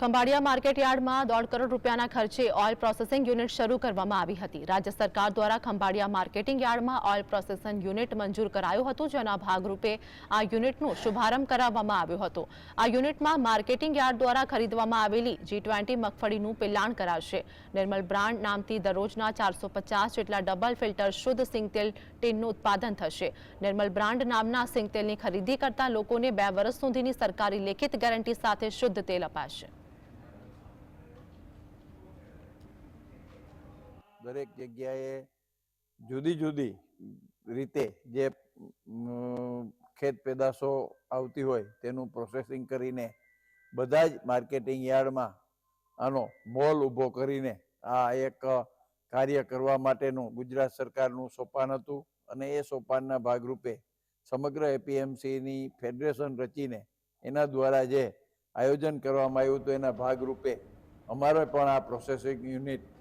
Khambhalia market યાર્ડમાં દોઢ કરોડ રૂપિયાના ખર્ચે ઓઇલ પ્રોસેસિંગ યુનિટ શરૂ કરવામાં આવી હતી. રાજ્ય સરકાર દ્વારા ખંભાળિયા માર્કેટિંગ યાર્ડમાં ઓઇલ પ્રોસેસિંગ યુનિટ મંજૂર કરાયું હતું, જેના ભાગરૂપે આ યુનિટનું શુભારંભ કરાવવામાં આવ્યો હતો. આ યુનિટમાં માર્કેટિંગ યાર્ડ દ્વારા ખરીદવામાં આવેલી જી ટ્વેન્ટી મગફળીનું પિલાણ કરાશે. નિર્મલ બ્રાન્ડ નામથી દરરોજના ચારસો પચાસ જેટલા ડબલ ફિલ્ટર શુદ્ધ સિંગતેલ ટીનનું ઉત્પાદન થશે. નિર્મલ બ્રાન્ડ નામના સિંગતેલની ખરીદી કરતા લોકોને બે વર્ષ સુધીની સરકારી લેખિત ગેરંટી સાથે શુદ્ધ તેલ અપાશે. દરેક જગ્યાએ જુદી જુદી રીતે જે ખેત પેદાશો આવતી હોય તેનું પ્રોસેસિંગ કરીને બધા જ માર્કેટિંગ યાર્ડમાં આનો મોલ ઊભો કરીને આ એક કાર્ય કરવા માટેનું ગુજરાત સરકારનું સોપાન હતું અને એ સોપાનના ભાગરૂપે સમગ્ર એપીએમસીની ફેડરેશન રચીને એના દ્વારા જે આયોજન કરવામાં આવ્યું હતું એના ભાગરૂપે અમારે પણ આ પ્રોસેસિંગ યુનિટ